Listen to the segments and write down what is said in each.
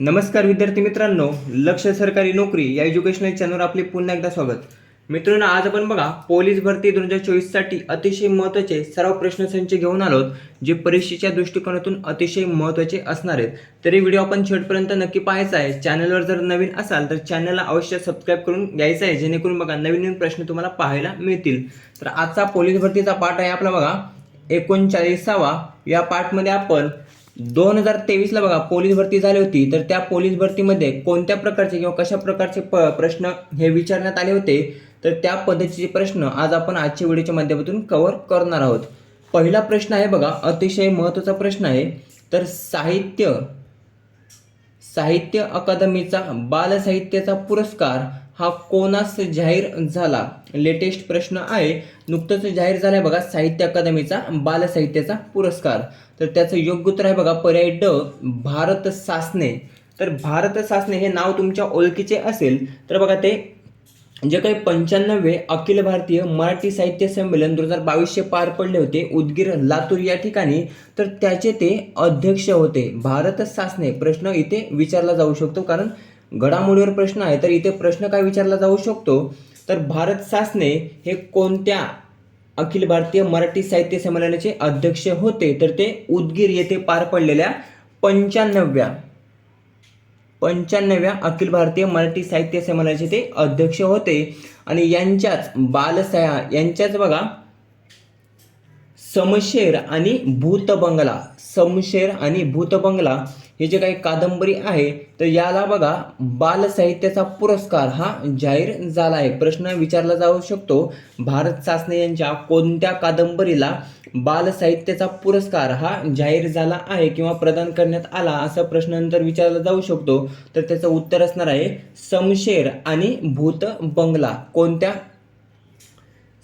नमस्कार विद्यार्थी मित्रांनो लक्ष सरकारी नोकरी या एज्युकेशनल चॅनलवर आपले पुन्हा एकदा स्वागत. मित्रांनो आज आपण बघा पोलीस भरती दोन हजार चोवीससाठी अतिशय महत्त्वाचे सराव प्रश्नसंच घेऊन आलोत जे परीक्षेच्या दृष्टिकोनातून अतिशय महत्त्वाचे असणार आहेत. तरी व्हिडिओ आपण शेवटपर्यंत नक्की पाहायचा आहे. चॅनलवर जर नवीन असाल तर चॅनलला अवश्य सबस्क्राईब करून घ्यायचं आहे जेणेकरून बघा नवीन नवीन प्रश्न तुम्हाला पाहायला मिळतील. तर आजचा पोलीस भरतीचा पाठ आहे आपला बघा एकोणचाळीसावा. या पाठमध्ये आपण दोन हजार तेवीसला बघा पोलीस भरती झाली होती तर त्या पोलीस भरतीमध्ये कोणत्या प्रकारचे किंवा कशा प्रकारचे प प्रश्न हे विचारण्यात आले होते? तर त्या पद्धतीचे प्रश्न आज आपण आजच्या व्हिडिओच्या माध्यमातून कव्हर करणार आहोत. पहिला प्रश्न आहे बघा अतिशय महत्त्वाचा प्रश्न आहे. तर साहित्य साहित्य अकादमीचा बालसाहित्याचा पुरस्कार हा कोणास जाहीर झाला? लेटेस्ट प्रश्न आहे. नुकतंच जाहीर झालाय बघा साहित्य अकादमीचा बालसाहित्याचा पुरस्कार. तर त्याचं योग्य उत्तर आहे बघा पर्याय ड भारत सासने तर भारत सासने हे नाव तुमच्या ओळखीचे असेल तर बघा ते जे काही पंच्याण्णवे अखिल भारतीय मराठी साहित्य संमेलन दोन हजार बावीसशे पार पडले होते उदगीर लातूर या ठिकाणी तर त्याचे ते अध्यक्ष होते. भारत सासने प्रश्न इथे विचारला जाऊ शकतो कारण घडामोडीवर प्रश्न आहे तर इथे प्रश्न काय विचारला जाऊ शकतो? तर भारत सासने हे कोणत्या अखिल भारतीय मराठी साहित्य संमेलनाचे अध्यक्ष होते तर ते उदगीर येथे पार पडलेल्या पंच्याण्णव्या पंच्याण्णव्या अखिल भारतीय मराठी साहित्य संमेलनाचे ते अध्यक्ष होते. आणि यांच्याच बालसया यांच्याच बघा समशेर आणि भूतबंगला समशेर आणि भूतबंगला हे जे काही कादंबरी आहे तर याला बघा बालसाहित्याचा पुरस्कार हा जाहीर झाला आहे. प्रश्न विचारला जाऊ शकतो भारत सासने यांच्या कोणत्या कादंबरीला बालसाहित्याचा पुरस्कार हा जाहीर झाला आहे किंवा प्रदान करण्यात आला असा प्रश्न नंतर विचारला जाऊ शकतो. तर त्याचं उत्तर असणार आहे समशेर आणि भूत बंगला. कोणत्या?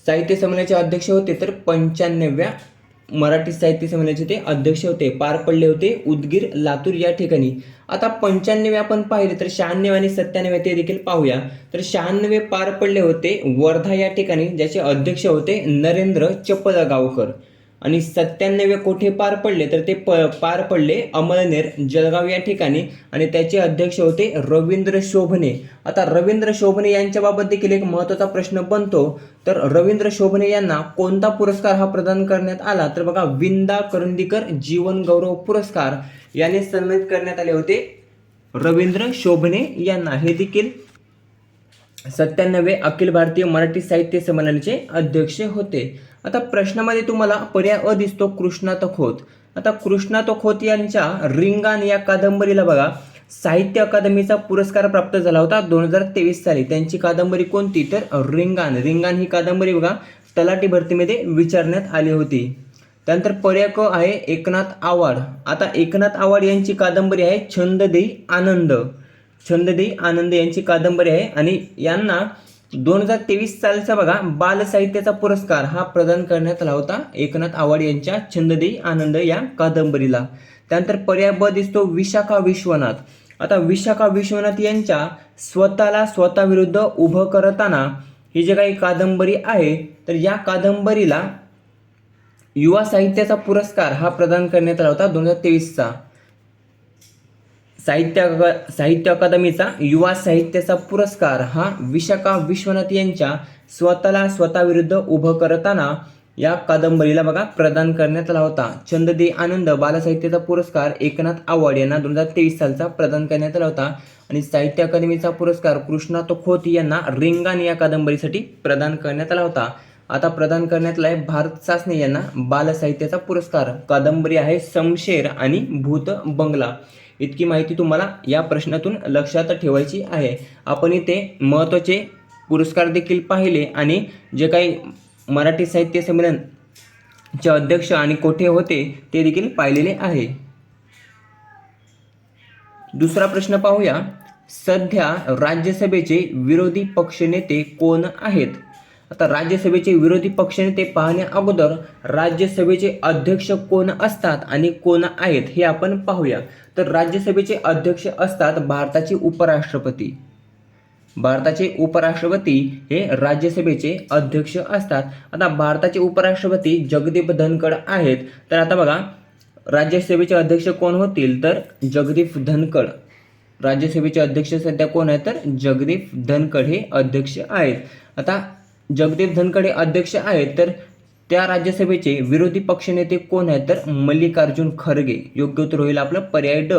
साहित्य संमेलनाचे अध्यक्ष होते तर पंच्याण्णव्या मराठी साहित्य संमेलनाचे ते अध्यक्ष होते पार पडले होते उदगीर लातूर या ठिकाणी. आता पंच्याण्णवे आपण पाहिले तर शहाण्णव आणि सत्त्याण्णव ते देखील पाहूया. तर शहाण्णवे पार पडले होते वर्धा या ठिकाणी ज्याचे अध्यक्ष होते नरेंद्र चपलगावकर. आणि सत्त्याण्णवे कोठे पार पडले तर ते प पार पडले अमळनेर जळगाव या ठिकाणी. आणि त्याचे अध्यक्ष होते रवींद्र शोभने आता रवींद्र शोभने यांच्याबाबत देखील एक महत्त्वाचा प्रश्न बनतो. तर रवींद्र शोभने यांना कोणता पुरस्कार हा प्रदान करण्यात आला? तर बघा विंदा करंदीकर जीवन गौरव पुरस्कार याने सन्मानित करण्यात आले होते रवींद्र शोभने यांना. हे देखील सत्त्याण्णवे अखिल भारतीय मराठी साहित्य संमेलनाचे अध्यक्ष होते. आता प्रश्नामध्ये तुम्हाला पर्याय अ दिसतो कृष्णात खोत. आता कृष्णात खोत यांच्या रिंगान या कादंबरीला बघा. साहित्य अकादमीचा पुरस्कार प्राप्त झाला होता दोन हजार तेवीस साली. त्यांची कादंबरी कोणती? तर रिंगान. रिंगान ही कादंबरी बघा तलाठी भरतीमध्ये विचारण्यात आली होती. त्यानंतर पर्याय क आहे एकनाथ आवाड आता एकनाथ आवाड यांची कादंबरी आहे छंद देई आनंद. छंद देई आनंद यांची कादंबरी आहे आणि यांना दोन हजार तेवीस सालचा बघा बाल साहित्याचा पुरस्कार हा प्रदान करण्यात आला होता एकनाथ आवाड यांच्या छंददेई आनंद या कादंबरीला. त्यानंतर पर्याय ब दिसतो विशाखा विश्वनाथ. आता विशाखा विश्वनाथ यांच्या स्वतःला स्वतःविरुद्ध उभं करताना ही जे काही कादंबरी आहे तर या कादंबरीला युवा साहित्याचा पुरस्कार हा प्रदान करण्यात आला होता दोन हजार तेवीसचा. साहित्य अका- साहित्य अकादमीचा युवा साहित्याचा पुरस्कार हा विशाखा विश्वनाथ यांच्या स्वतःला स्वतःविरुद्ध उभं करताना या कादंबरीला बघा प्रदान करण्यात आला होता. छंद दे आनंद बालसाहित्याचा पुरस्कार एकनाथ आव्हाड यांना दोन हजार तेवीस सालचा प्रदान करण्यात आला होता. आणि साहित्य अकादमीचा पुरस्कार कृष्णात खोत यांना रिंगाण या कादंबरीसाठी प्रदान करण्यात आला होता. आता प्रदान करण्यात आला आहे भारत सासने यांना बालसाहित्याचा पुरस्कार. कादंबरी आहे समशेर आणि भूत बंगला. इतकी माहिती तुम्हाला या प्रश्नातून लक्षात ठेवायची आहे. आपण इथे महत्त्वाचे पुरस्कार देखील पाहिले आणि जे काही मराठी साहित्य संमेलनचे अध्यक्ष आणि कोठे होते ते देखील पाहिलेले आहे. दुसरा प्रश्न पाहूया. सध्या राज्यसभेचे विरोधी पक्षनेते कोण आहेत? आता राज्यसभेचे विरोधी पक्षनेते पाहण्या अगोदर राज्यसभेचे अध्यक्ष कोण असतात आणि कोण आहेत हे आपण पाहूया. तर राज्यसभेचे अध्यक्ष असतात भारताचे उपराष्ट्रपती. भारताचे उपराष्ट्रपती हे राज्यसभेचे अध्यक्ष असतात. आता भारताचे उपराष्ट्रपती जगदीप धनखड आहेत. तर आता बघा राज्यसभेचे अध्यक्ष कोण होतील? तर जगदीप धनखड. राज्यसभेचे अध्यक्ष सध्या कोण आहेत? तर जगदीप धनखड हे अध्यक्ष आहेत. आता जगदीप धनकडे अध्यक्ष आहेत तर त्या राज्यसभेचे विरोधी पक्षनेते कोण आहेत? तर मल्लिकार्जुन खरगे. योग्य उत्तर होईल आपलं पर्याय ड.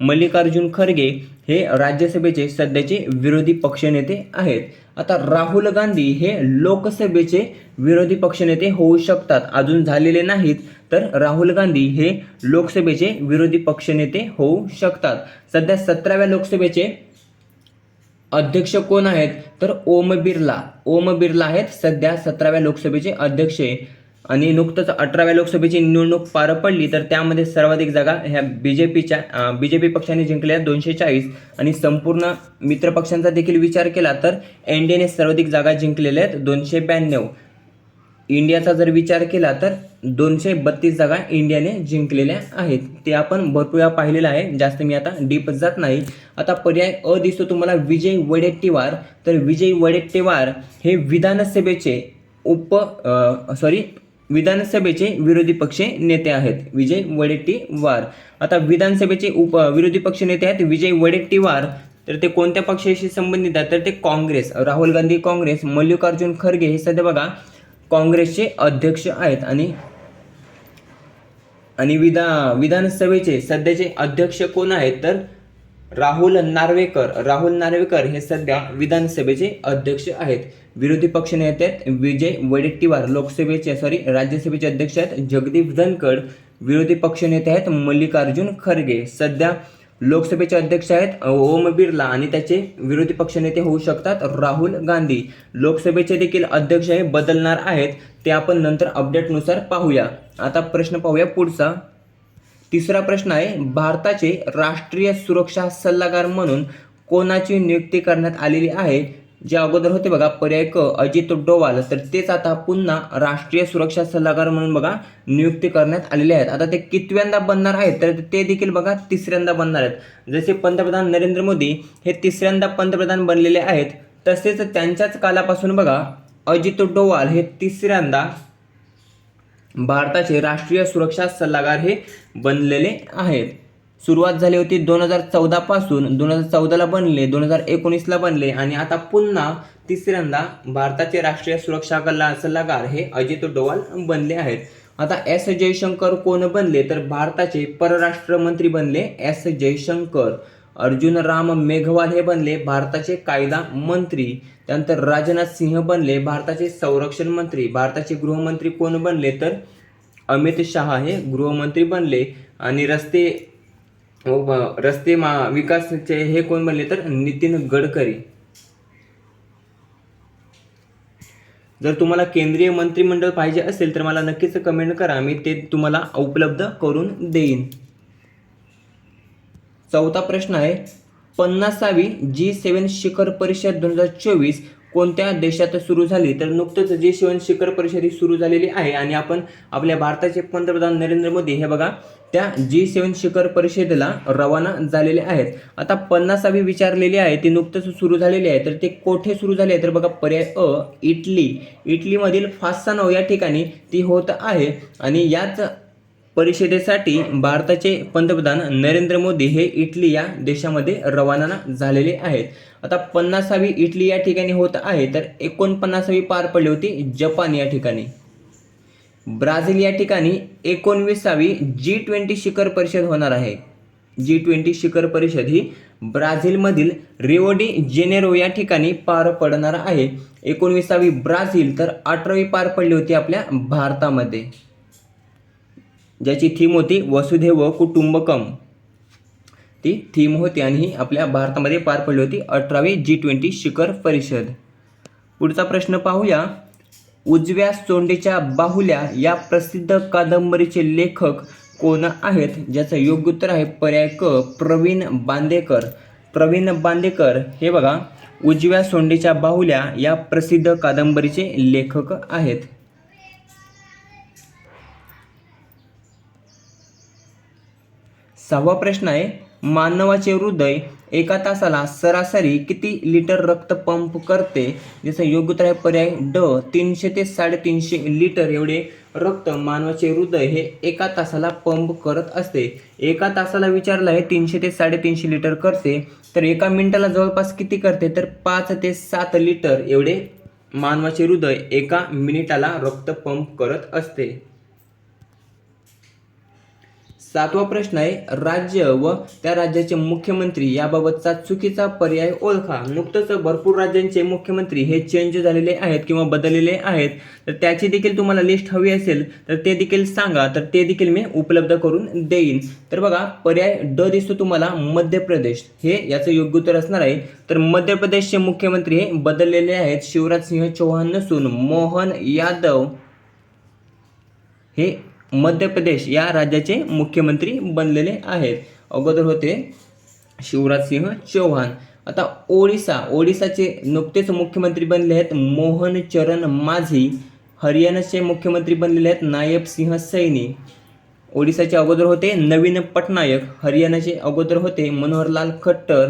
मल्लिकार्जुन खरगे हे राज्यसभेचे सध्याचे विरोधी पक्षनेते आहेत. आता राहुल गांधी हे लोकसभेचे विरोधी पक्षनेते होऊ शकतात अजून झालेले नाहीत तर राहुल गांधी हे लोकसभेचे विरोधी पक्षनेते होऊ शकतात. सध्या सतराव्या लोकसभेचे अध्यक्ष कोण आहेत? तर ओम बिर्ला. ओम बिर्ला आहेत सध्या सतराव्या लोकसभेचे अध्यक्ष आणि नुकतंच अठराव्या लोकसभेची निवडणूक पार पडली तर त्यामध्ये सर्वाधिक जागा ह्या बी जे पीच्या बी जे पी पक्षाने जिंकल्या दोनशे चाळीस. आणि संपूर्ण मित्रपक्षांचा देखील विचार केला तर एन डी एने सर्वाधिक जागा जिंकलेल्या आहेत दोनशे ब्याण्णव. इंडियाचा जर विचार केला तर दोनशे बत्तीस जागा इंडियाने जिंकलेल्या आहेत. ते आपण भरपूर वेळा पाहिलेलं आहे. जास्त मी आता डीप जात नाही. आता पर्याय अ दिसतो तुम्हाला विजय वडेट्टीवार. तर विजय वडेट्टीवार हे विधानसभेचे उप सॉरी विधानसभेचे विरोधी पक्ष नेते आहेत. विजय वडेट्टीवार. आता विधानसभेचे उप विरोधी पक्ष नेते आहेत विजय वडेट्टीवार. तर ते कोणत्या पक्षाशी संबंधित आहेत? तर ते काँग्रेस राहुल गांधी काँग्रेस मल्लिकार्जुन खरगे हे सध्या बघा काँग्रेसचे अध्यक्ष आहेत आणि आणि विधा विधानसभेचे सध्याचे अध्यक्ष कोण आहेत तर राहुल नार्वेकर. राहुल नार्वेकर हे सध्या विधानसभेचे अध्यक्ष आहेत. विरोधी पक्षनेते आहेत विजय वडेट्टीवार. लोकसभेचे सॉरी राज्यसभेचे अध्यक्ष आहेत जगदीप धनखड. विरोधी पक्षनेते आहेत मल्लिकार्जुन खरगे. सध्या लोकसभेचे अध्यक्ष आहेत ओम बिर्ला आणि त्याचे विरोधी पक्षनेते होऊ शकतात राहुल गांधी. लोकसभेचे देखील अध्यक्ष हे बदलणार आहेत ते आपण नंतर अपडेटनुसार पाहूया. आता प्रश्न पाहूया पुढचा. तिसरा प्रश्न आहे भारताचे राष्ट्रीय सुरक्षा सल्लागार म्हणून कोणाची नियुक्ती करण्यात आलेली आहे? जे अगोदर होते बघा पर्याय क अजित डोवाल तर तेच आता पुन्हा राष्ट्रीय सुरक्षा सल्लागार म्हणून बघा नियुक्ती करण्यात आलेले आहेत. आता ते कितव्यांदा बनणार आहेत तर ते देखील बघा तिसऱ्यांदा बनणार आहेत. जसे पंतप्रधान नरेंद्र मोदी हे तिसऱ्यांदा पंतप्रधान बनलेले आहेत तसेच त्यांच्याच कालापासून बघा अजित डोवाल हे तिसऱ्यांदा भारताचे राष्ट्रीय सुरक्षा सल्लागार हे बनलेले आहेत. सुरुवात झाली होती दोन हजार चौदापासून दोन हजार चौदाला बनले दोन हजार एकोणीसला बनले आणि आता पुन्हा तिसऱ्यांदा भारताचे राष्ट्रीय सुरक्षा कला सल्लागार हे अजित डोवाल बनले आहेत. आता एस जयशंकर कोण बनले? तर भारताचे परराष्ट्र मंत्री बनले एस जयशंकर. अर्जुन राम मेघवाल हे बनले भारताचे कायदा मंत्री. त्यानंतर राजनाथ सिंह बनले भारताचे संरक्षण मंत्री. भारताचे गृहमंत्री कोण बनले? तर अमित शहा हे गृहमंत्री बनले आणि रस्ते हो, व रस्ते मा विकासचे हे कोण बनले तर नितीन गडकरी. जर तुम्हाला केंद्रीय मंत्रिमंडळ पाहिजे असेल तर मला नक्कीच कमेंट करा मी ते तुम्हाला उपलब्ध करून देईन. चौथा प्रश्न आहे पन्नासावी जी सेवन शिखर परिषद दोन हजार चोवीस कोणत्या देशात सुरू झाली तर नुकतंच जी सेवन शिखर परिषद ही सुरू झालेली आहे आणि आपण आपल्या भारताचे पंतप्रधान नरेंद्र मोदी हे बघा त्या जी सेवन शिखर परिषदेला रवाना झालेले आहेत. आता पन्नासावी विचारलेली आहे ती नुकतंच सुरू झालेली आहे तर ते कोठे सुरू झाले आहे तर बघा पर्याय अ इटली. इटलीमधील फासानो या ठिकाणी ती होत आहे आणि याच परिषदेसाठी भारताचे पंतप्रधान नरेंद्र मोदी हे इटली या देशामध्ये रवाना झालेले आहेत. आता पन्नासावी इटली या ठिकाणी होत आहे तर एकोणपन्नासावी पार पडली होती जपान या ठिकाणी. ब्राझील या ठिकाणी एकोणवीसावी जी ट्वेंटी शिखर परिषद होणार आहे. जी ट्वेंटी शिखर परिषद ही ब्राझीलमधील रिओडी जेनेरो या ठिकाणी पार पडणार आहे. एकोणवीसावी ब्राझील तर अठरावी पार पडली होती आपल्या भारतामध्ये. ज्याची थीम होती वसुधैव कुटुंबकम. ती थीम होती आणि ही आपल्या भारतामध्ये पार पडली होती अठरावी जी ट्वेंटी शिखर परिषद. पुढचा प्रश्न पाहूया. उजव्या सोंडेच्या बाहुल्या या प्रसिद्ध कादंबरीचे लेखक कोण आहेत? ज्याचं योग्य उत्तर आहे पर्याय क. प्रवीण बांदेकर. प्रवीण बांदेकर हे बघा. उजव्या सोंडेच्या बाहुल्या या प्रसिद्ध कादंबरीचे लेखक आहेत. सहावा प्रश्न आहे मानवाचे हृदय एका तासाला सरासरी किती लिटर रक्त पंप करते? जसं योग्य तर आहे पर्याय ड तीनशे ते साडेतीनशे लिटर एवढे रक्त मानवाचे हृदय हे एका तासाला पंप करत असते. एका तासाला विचारलं आहे तीनशे ते साडेतीनशे लिटर करते तर एका मिनिटाला जवळपास किती करते? तर पाच ते सात लिटर एवढे मानवाचे हृदय एका मिनिटाला रक्त पंप करत असते. सातवा प्रश्न आहे राज्य व त्या राज्याचे मुख्यमंत्री याबाबतचा चुकीचा पर्याय ओळखा. नुकतंच भरपूर राज्यांचे मुख्यमंत्री हे चेंज झालेले आहेत किंवा बदललेले आहेत. तर त्याची देखील तुम्हाला लिस्ट हवी असेल तर ते देखील सांगा. तर ते देखील मी उपलब्ध करून देईन. तर बघा पर्याय ड दिसतो तुम्हाला मध्य प्रदेश. हे याचं योग्य उत्तर असणार आहे. तर मध्य प्रदेशचे मुख्यमंत्री हे बदललेले आहेत. शिवराज सिंह चौहान नसून मोहन यादव हे मध्य प्रदेश या राज्याचे मुख्यमंत्री बनलेले आहेत. अगोदर होते शिवराज सिंह चौहान. आता ओडिसा ओडिसाचे नुकतेच मुख्यमंत्री बनले आहेत मोहन चरण माझी. हरियाणाचे मुख्यमंत्री बनलेले आहेत नायब सिंह सैनी. ओडिसाचे अगोदर होते नवीन पटनायक. हरियाणाचे अगोदर होते मनोहरलाल खट्टर.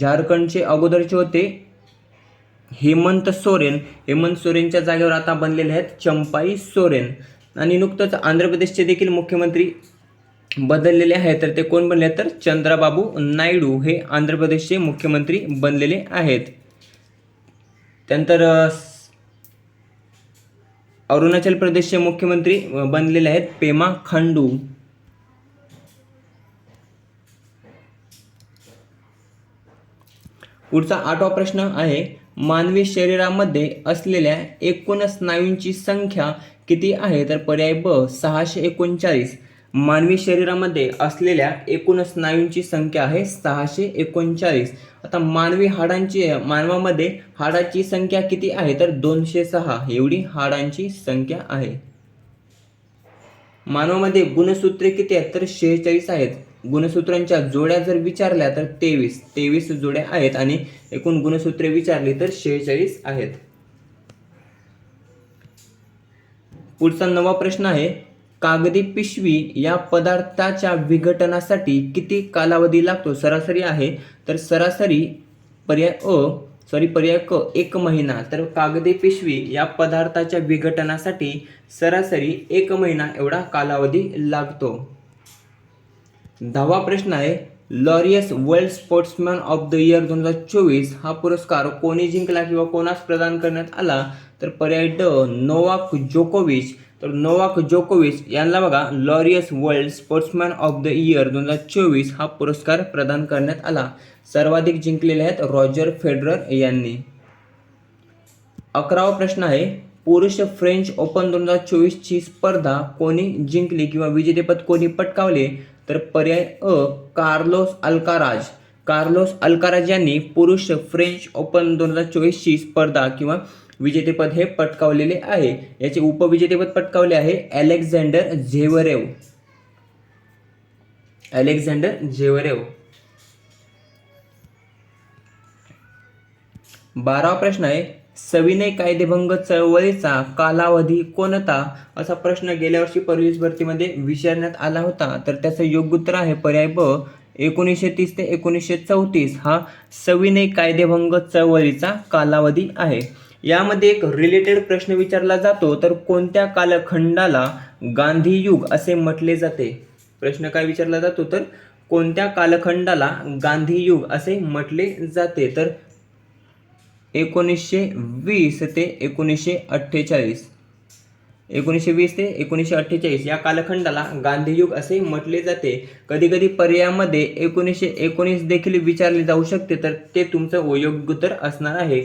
झारखंडचे अगोदरचे होते हेमंत सोरेन. हेमंत सोरेनच्या जागेवर आता बनलेले आहेत चंपाई सोरेन. आणि नुकतंच आंध्र प्रदेशचे देखील मुख्यमंत्री बदललेले आहेत. तर ते कोण बनले तर चंद्राबाबू नायडू हे आंध्र प्रदेशचे मुख्यमंत्री बनलेले आहेत. त्यानंतर अरुणाचल प्रदेशचे मुख्यमंत्री बनलेले आहेत पेमा खांडू. पुढचा आठवा प्रश्न आहे मानवी शरीरामध्ये असलेल्या एकूण स्नायूंची संख्या किती आहे तर पर्याय ब सहाशे एकोणचाळीस. मानवी शरीरामध्ये असलेल्या एकूण स्नायूंची संख्या आहे सहाशे एकोणचाळीस. आता मानवी हाडांची मानवामध्ये हाडाची संख्या किती आहे तर दोनशे सहा. एवढी हाडांची संख्या आहे. मानवामध्ये गुणसूत्रे किती आहेत तर शेहेचाळीस आहेत. गुणसूत्रांच्या जोड्या जर विचारल्या तर तेवीस. तेवीस जोड्या आहेत आणि एकूण गुणसूत्रे विचारली तर शेहेचाळीस आहेत. पुढचा नवा प्रश्न आहे कागदी पिशवी या पदार्थाच्या विघटनासाठी किती कालावधी लागतो? सरासरी आहे तर सरासरी पर्याय अ सॉरी पर्याय क एक महिना. तर कागदी पिशवी या पदार्थाच्या विघटनासाठी सरासरी एक महिना एवढा कालावधी लागतो. दहावा प्रश्न आहे Laureus world sportsman of the year दोन हजार चोवीस हा पुरस्कार कोणी जिंकला किंवा कोणास प्रदान करण्यात आला? तर पर्याय ड नोवाक जोकोविच. तर नोवाक जोकोविच यांना बघा Laureus world sportsman of the year दोन हजार चोवीस हा पुरस्कार प्रदान करण्यात आला. सर्वाधिक जिंकलेले आहेत रॉजर फेडरर यांनी. अकरावा प्रश्न आहे पुरुष फ्रेंच ओपन दोन हजार चोवीसची स्पर्धा कोणी जिंकली किंवा विजेतेपद कोणी पटकावले? तर पर्याय अ कार्लोस अल्काराज. कार्लोस अल्काराज यांनी पुरुष फ्रेंच ओपन दोन हजार चोवीसची स्पर्धा किंवा विजेतेपद हे पटकावलेले आहे. याचे उपविजेतेपद पटकावले आहे अलेक्झांडर झेवरेव अलेक्झांडर झेवरेव बारावा प्रश्न आहे सविनय कायदेभंग चळवळीचा कालावधी कोणता? असा प्रश्न गेल्या वर्षी परवीस भरतीमध्ये विचारण्यात आला होता. तर त्याचं योग्य उत्तर आहे पर्याय ब एकोणीसशे तीस ते एकोणीसशे चौतीस. हा सविनय कायदेभंग चळवळीचा कालावधी आहे. यामध्ये एक रिलेटेड प्रश्न विचारला जातो तर कोणत्या कालखंडाला गांधी युग असे म्हटले जाते? प्रश्न काय विचारला जातो? तर कोणत्या कालखंडाला गांधी युग असे म्हटले जाते? तर एकोणीसशे वीस ते एकोणीसशे अठ्ठेचाळीस. एकोणीसशे वीस ते एकोणीसशे अठ्ठेचाळीस या कालखंडाला गांधीयुग असे म्हटले जाते. कधी कधी पर्यायामध्ये एकोणीसशे एकोणीस देखील विचारले जाऊ शकते तर ते तुमचं योग्य उत्तर असणार आहे.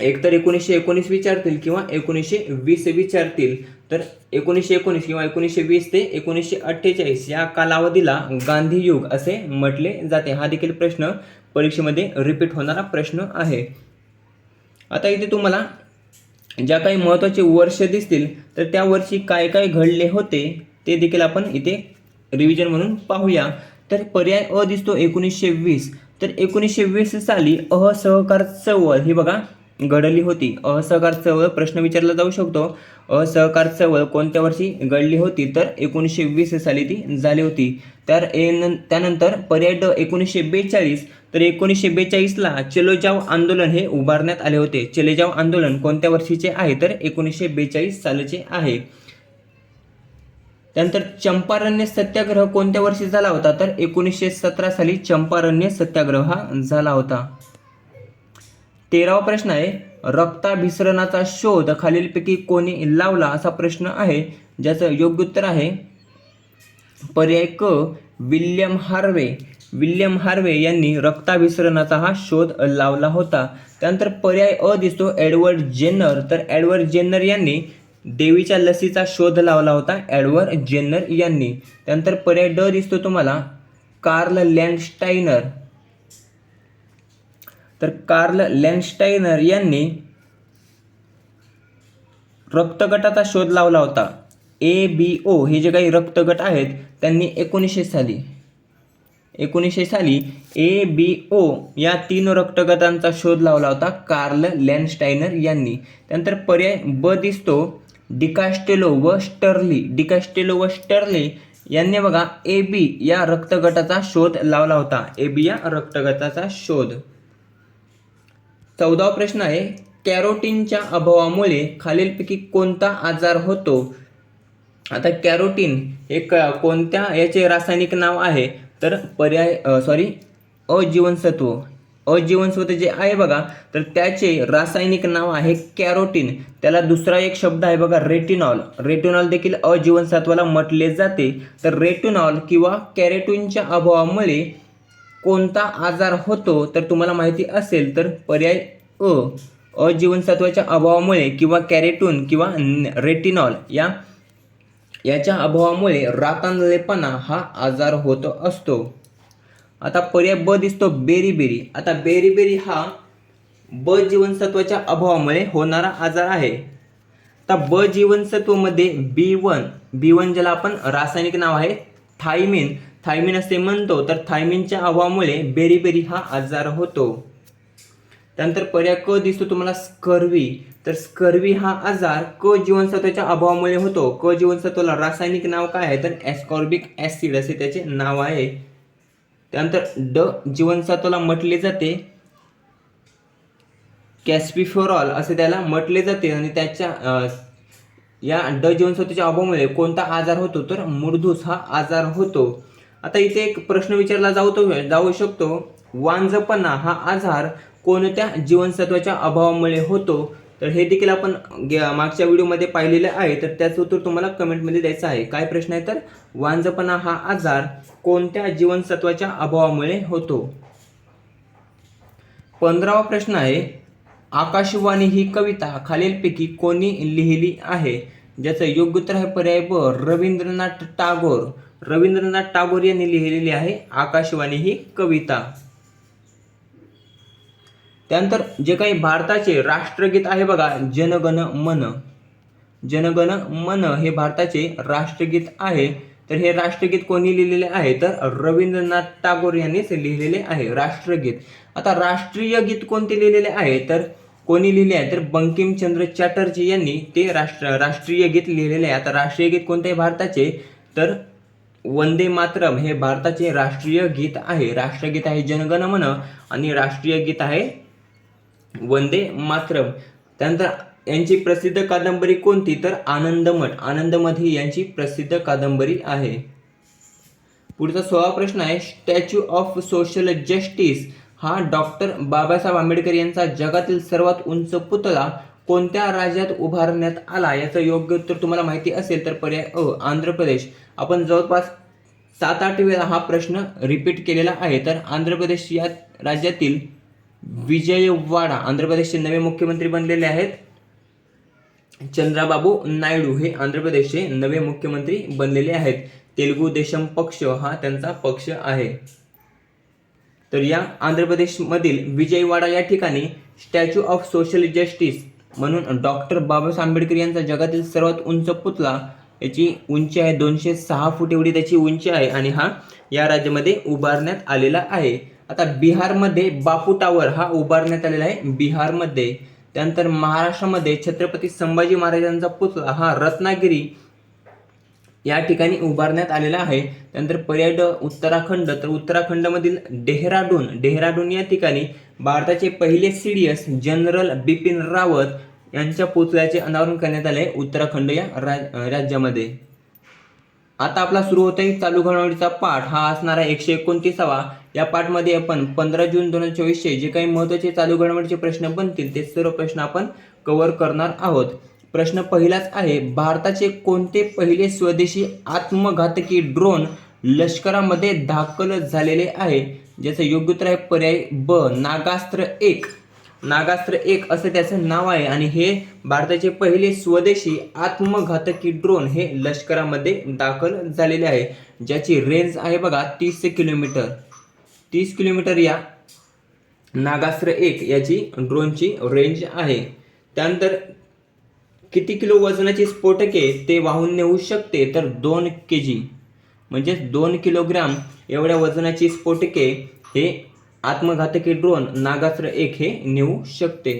एकतर एकोणीसशे एकोणीस विचारतील किंवा एकोणीसशे वीस विचारतील तर एकोणीसशे एकोणीस किंवा एकोणीसशे वीस ते एकोणीसशे अठ्ठेचाळीस या कालावधीला गांधी युग असे म्हटले जाते. हा देखील प्रश्न परीक्षेमध्ये रिपीट होणारा प्रश्न आहे. आता इथे तुम्हाला ज्या काही महत्त्वाचे वर्ष दिसतील तर त्या वर्षी काय काय घडले होते ते देखील आपण इथे रिव्हिजन म्हणून पाहूया. तर पर्याय अ दिसतो एकोणीसशे वीस. तर एकोणीसशे वीस साली असहकार चळवळ ही बघा घडली होती. असहकार चळवळ प्रश्न विचारला जाऊ शकतो. असहकार चळवळ कोणत्या वर्षी घडली होती? तर एकोणीसशे वीस साली ती झाली होती. तर एन त्यानंतर पर्याय ड एकोणीसशे बेचाळीस. तर एकोणीसशे बेचाळीसला चलो जाव आंदोलन हे उभारण्यात आले होते. चले जाव आंदोलन कोणत्या वर्षीचे आहे? तर एकोणीसशे बेचाळीस सालचे आहे. त्यानंतर चंपारण्य सत्याग्रह कोणत्या वर्षी झाला होता? तर एकोणीसशे सतरा साली चंपारण्य सत्याग्रह हा झाला होता. तेरावा प्रश्न आहे रक्ताभिसरणाचा शोध खालीलपैकी कोणी लावला असा प्रश्न आहे ज्याचं योग्य उत्तर आहे पर्याय क विल्यम हार्वे. विल्यम हार्वे यांनी रक्ताभिसरणाचा हा शोध लावला होता. त्यानंतर पर्याय अ दिसतो एडवर्ड जेन्नर. तर एडवर्ड जेन्नर यांनी देवीच्या लसीचा शोध लावला होता एडवर्ड जेन्नर यांनी. त्यानंतर पर्याय ड दिसतो तुम्हाला कार्ल लँडस्टाईनर तर कार्ल लँडस्टाईनर यांनी रक्तगटाचा शोध लावला होता. ए बी ओ हे जे काही रक्तगट आहेत त्यांनी एकोणीसशे साली एकोणीसशे साली ए बी ओ या तीन रक्तगटांचा शोध लावला होता कार्ल लँडस्टाईनर यांनी. त्यानंतर पर्याय ब दिसतो. डिकास्टेलो व स्टर्ली डिकास्टेलो व स्टर्ली यांनी बघा ए बी या रक्तगटाचा शोध लावला होता. ए बी या रक्तगटाचा शोध. चौदावा प्रश्न आहे. कॅरोटीनच्या अभावामुळे खालीलपैकी कोणता आजार होतो? आता कॅरोटीन हे क कोणत्या याचे रासायनिक नाव आहे? तर पर्याय सॉरी अजीवनसत्व. अजीवनसत्व जे आहे बघा तर त्याचे रासायनिक नाव आहे कॅरोटीन. त्याला दुसरा एक शब्द आहे बघा रेटिनॉल. रेटिनॉल देखील अजीवनसत्वाला म्हटले जाते. तर रेटिनॉल किंवा कॅरेटिनच्या अभावामुळे कोणता आजार होतो तर तुम्हाला माहिती असेल तर पर्याय अ अजीवनसत्वाच्या अभावामुळे किंवा कॅरेटून किंवा रेटिनॉल या याच्या अभावामुळे रातांलेपणा हा आजार होत असतो. आता पर्याय ब दिसतो बेरी बेरी. आता बेरी बेरी हा ब जीवनसत्वाच्या अभावामुळे होणारा आजार आहे. आता ब जीवनसत्वमध्ये बी वन बी वन ज्याला आपण रासायनिक नाव आहे थायमिन. थायमिन असे म्हणतो तर थायमिनच्या अभावामुळे बेरीबेरी हा आजार होतो. त्यानंतर पर्याय क दिसतो तुम्हाला स्कर्वी. तर स्कर्वी हा आजार क जीवनसत्वाच्या अभावामुळे होतो. क जीवनसत्वाला रासायनिक नाव काय आहे? तर ॲस्कॉर्बिक ॲसिड असे त्याचे नाव आहे. त्यानंतर ड जीवनसत्वाला म्हटले जाते. कॅस्पिफोरॉल असे त्याला म्हटले जाते आणि त्याच्या या ड जीवनसत्वाच्या अभावामुळे कोणता आजार होतो? तर मूर्धूस हा आजार होतो. आता इथे एक प्रश्न विचारला जाऊ तो जाऊ शकतो. वांजपणा हा आजार कोणत्या जीवनसत्वाच्या अभावामुळे होतो? तर हे देखील आपण मागच्या व्हिडिओमध्ये पाहिलेलं आहे. तर त्याचं उत्तर तुम्हाला कमेंटमध्ये द्यायचं आहे. काय प्रश्न आहे? तर वांजपणा हा आजार कोणत्या जीवनसत्वाच्या अभावामुळे होतो? पंधरावा प्रश्न आहे आकाशवाणी ही कविता खालीलपैकी कोणी लिहिली आहे? ज्याचं योग्य उत्तर आहे पर्याय ब रवींद्रनाथ टागोर. रवींद्रनाथ टागोर यांनी लिहिलेली आहे आकाशवाणी ही कविता. त्यानंतर जे काही भारताचे राष्ट्रगीत आहे बघा जनगण मन. जनगण मन हे भारताचे राष्ट्रगीत आहे. तर हे राष्ट्रगीत कोणी लिहिलेले आहे? तर रवींद्रनाथ टागोर यांनीच लिहिलेले आहे राष्ट्रगीत. आता राष्ट्रीय गीत कोणते लिहिलेले आहे? तर कोणी लिहिले आहे? तर बंकिमचंद्र चॅटर्जी यांनी ते राष्ट्र राष्ट्रीय गीत लिहिलेले आहे. आता राष्ट्रीय गीत कोणते आहे? भारताचे. तर वंदे मातरम हे भारताचे राष्ट्रीय गीत आहे. राष्ट्रगीत आहे जनगण मन आणि राष्ट्रीय गीत आहे वंदे मातरम. त्यानंतर यांची प्रसिद्ध कादंबरी कोणती? तर आनंदमठ. आनंदमठ ही यांची प्रसिद्ध कादंबरी आहे. पुढचा सोळा प्रश्न आहे. स्टॅच्यू ऑफ सोशल जस्टिस हा डॉक्टर बाबासाहेब आंबेडकर यांचा जगातील सर्वात उंच पुतळा कोणत्या राज्यात उभारण्यात आला याचं योग्य उत्तर तुम्हाला माहिती असेल तर पर्याय अ आंध्र प्रदेश. आपण जवळपास सात आठ वेळा हा प्रश्न रिपीट केलेला आहे. तर आंध्र प्रदेश या राज्यातील विजयवाडा आंध्र प्रदेशचे नवे मुख्यमंत्री बनलेले आहेत. चंद्राबाबू नायडू हे आंध्र प्रदेशचे नवे मुख्यमंत्री बनलेले आहेत. तेलुगू देशम पक्ष हा त्यांचा पक्ष आहे. तर या आंध्र प्रदेशमधील विजयवाडा या ठिकाणी स्टॅच्यू ऑफ सोशल जस्टिस म्हणून डॉक्टर बाबासाहेब आंबेडकर यांचा जगातील सर्वात उंच पुतळा याची उंची आहे. दोनशे सहा फूट एवढी त्याची उंची आहे आणि हा या राज्यामध्ये उभारण्यात आलेला आहे. आता बिहारमध्ये बापू टावर हा उभारण्यात आलेला आहे. बिहारमध्ये. त्यानंतर महाराष्ट्रामध्ये छत्रपती संभाजी महाराजांचा पुतळा हा रत्नागिरी या ठिकाणी उभारण्यात आलेला आहे. त्यानंतर पर्याय उत्तराखंड. तर उत्तराखंडमधील डेहराडून डेहराडून या ठिकाणी भारताचे पहिले C D S general Bipin Rawat यांच्या पुतळ्याचे अनावरण करण्यात आले उत्तराखंड या राज्यामध्ये. आता आपला सुरू होत आहे चालू घडामोडीचा पाठ. हा असणारा एकशे एकोणतीसावा. या पाठमध्ये आपण पंधरा जून दोन हजार चोवीसचे जे काही महत्त्वाचे चालू घडामोडीचे प्रश्न बनतील ते सर्व प्रश्न आपण कव्हर करणार आहोत. प्रश्न पहिलाच आहे भारताचे कोणते पहिले स्वदेशी आत्मघातकी ड्रोन लष्करामध्ये दाखल झालेले आहे? ज्याचं योग्य उत्तर आहे पर्याय ब नागास्त्र एक. नागास्त्र एक असं त्याचं नाव आहे आणि हे भारताचे पहिले स्वदेशी आत्मघातकी ड्रोन हे लष्करामध्ये दाखल झालेले आहे. ज्याची रेंज आहे बघा तीस किलोमीटर. तीस किलोमीटर या नागास्त्र एक याची ड्रोनची रेंज आहे. त्यानंतर किती किलो वजनाची स्फोटके ते वाहून नेऊ शकते तर दोन के जी म्हणजेच दोन किलोग्राम एवढ्या वजनाची स्फोटके हे आत्मघातकी ड्रोन नागास्त्र एक हे नेऊ शकते.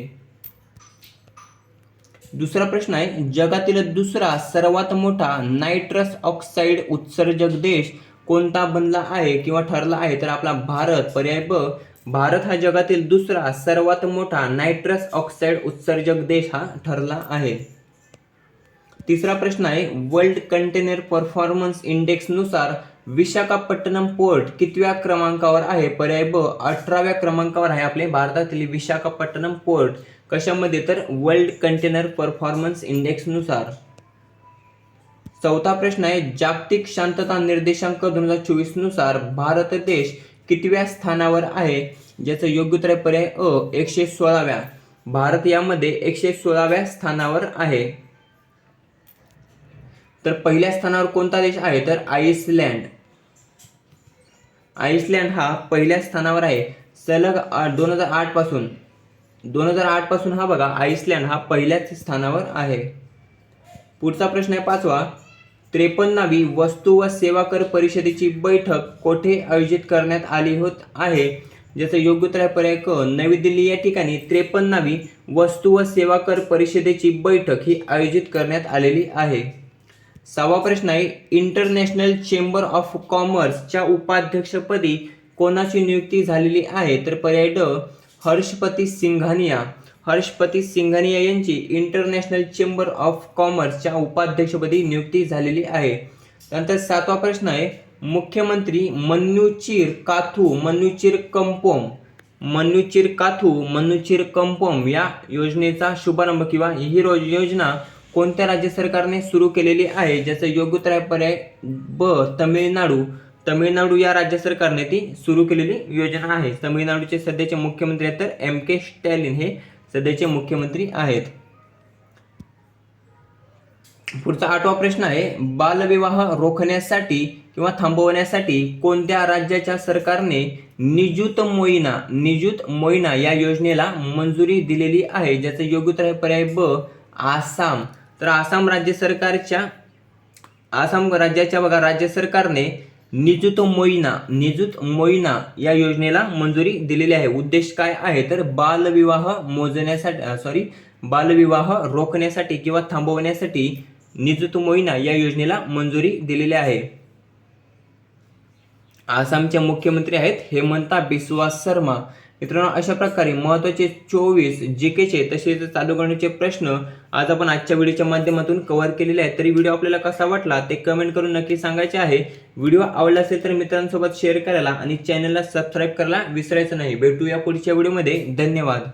दुसरा प्रश्न आहे जगातील दुसरा सर्वात मोठा नायट्रस ऑक्साईड उत्सर्जक देश कोणता बनला आहे किंवा ठरला आहे? तर आपला भारत पर्याय ब भारत हा जगातील दुसरा सर्वात मोठा नायट्रस ऑक्साईड उत्सर्जक देश हा ठरला आहे. तिसरा प्रश्न आहे वर्ल्ड कंटेनर परफॉर्मन्स इंडेक्सनुसार विशाखापट्टणम पोर्ट कितव्या क्रमांकावर आहे? पर्याय ब अठराव्या क्रमांकावर आहे आपले. भारतातील विशाखापट्टणम पोर्ट कशामध्ये? तर वर्ल्ड कंटेनर परफॉर्मन्स इंडेक्सनुसार चौथा प्रश्न आहे जागतिक शांतता निर्देशांक दोन हजार चोवीसनुसार भारत देश कितव्या स्थानावर आहे? ज्याचं योग्य उत्तर पर्याय अ एकशे सोळाव्या. भारत यामध्ये एकशे सोळाव्या स्थानावर आहे. तर पहिल्या स्थानावर कोणता देश आहे? तर आईसलँड आईसलँड हा पहिल्या स्थानावर आहे. सलग दोन हजार आठपासून दोन हजार आठपासून हा बघा आईसलँड हा पहिल्याच स्थानावर आहे. पुढचा प्रश्न आहे पाचवा. त्रेपन्नावी वस्तू व सेवा कर परिषदेची बैठक कोठे आयोजित करण्यात आली होत आहे? ज्याचं योग्य उत्तर आहे पर्याय क नवी दिल्ली. या ठिकाणी त्रेपन्नावी वस्तू व सेवा कर परिषदेची बैठक ही आयोजित करण्यात आलेली आहे. सहावा प्रश्न आहे इंटरनॅशनल चेंबर ऑफ कॉमर्सच्या उपाध्यक्षपदी कोणाची नियुक्ती झालेली आहे? तर पर्याय ड हर्षपती सिंघानिया. हर्षपती सिंघानिया यांची इंटरनॅशनल चेंबर ऑफ कॉमर्सच्या उपाध्यक्षपदी नियुक्ती झालेली आहे. त्यानंतर सातवा प्रश्न आहे मुख्यमंत्री मन्नुचिर काथू मन्नुचिर कंपोम. मन्नुचिर काथू मन्नुचिर कंपोम या योजनेचा शुभारंभ किंवा ही रोज योजना कोणत्या राज्य सरकारने सुरू केलेली आहे ज्याचं योग्य उत्तर आहे पर्याय ब तमिळनाडू. तमिळनाडू या राज्य सरकारने ती सुरू केलेली योजना आहे. तमिळनाडूचे सध्याचे मुख्यमंत्री आहेत तर एम के स्टॅलिन हे सध्याचे मुख्यमंत्री आहेत. पुढचा आठवा प्रश्न आहे बालविवाह रोखण्यासाठी किंवा थांबवण्यासाठी कोणत्या राज्याच्या सरकारने निजुत मोईना निजुत मोईना या योजनेला मंजुरी दिलेली आहे ज्याचं योग्य उत्तर आहे पर्याय ब आसाम. तर आसाम राज्य सरकारच्या आसाम राज्याच्या बघा राज्य सरकारने निजुत मोईना निजुत मोईना या योजनेला मंजुरी दिलेली आहे. उद्देश काय आहे? तर बालविवाह मोजण्यासाठी सॉरी बालविवाह रोखण्यासाठी किंवा थांबवण्यासाठी निजुत मोईना या योजनेला मंजुरी दिलेली आहे. आसामचे मुख्यमंत्री आहेत हेमंता बिस्वा शर्मा. मित्रांनो अशा प्रकारे महत्त्वाचे चोवीस जी केचे तसेच चालू करण्याचे प्रश्न आज आपण आजच्या व्हिडिओच्या माध्यमातून कव्हर केलेले आहेत. तरी व्हिडिओ आपल्याला कसा वाटला ते कमेंट करून नक्की सांगायचे आहे. व्हिडिओ आवडला असेल तर मित्रांसोबत शेअर करायला आणि चॅनलला सबस्क्राईब करायला विसरायचं नाही. भेटूया पुढच्या व्हिडिओमध्ये. धन्यवाद.